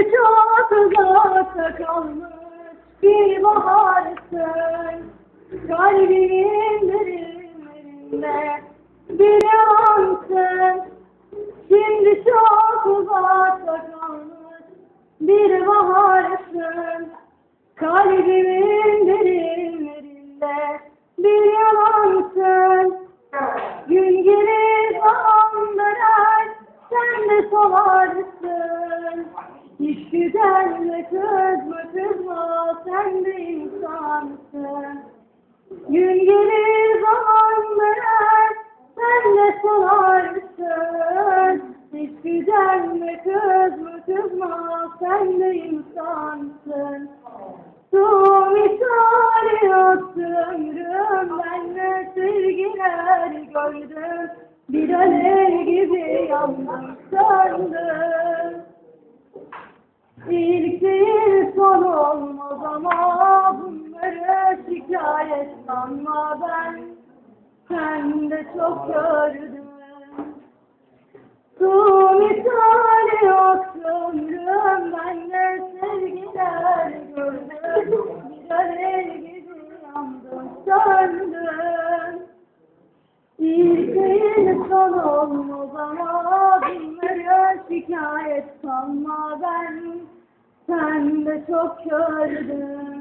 Çok uzakta kalmış bir baharsın Kalbimin derinlerinde bir yalansın Şimdi çok uzakta kalmış bir baharsın Kalbimin derinlerinde bir yalansın Gün gelir döner sen de solarsın Hiç güzel ve kızma kızma sen de insansın. Gün gelir zaman döner sen de solarsın. Hiç güzel ve kızma kızma sen de insansın. Su misali yürüm ben ne sevgiler gördüm. Bir alev gibi şikayet sanma ben Sen de çok gördüm. Su misali yoksun ömrüm ben de sevgiler gördüm. Bir alev gibi yandım söndüm İlk değil son olmaz ama bunları şikayet sanma ben. Sen de çok gördüm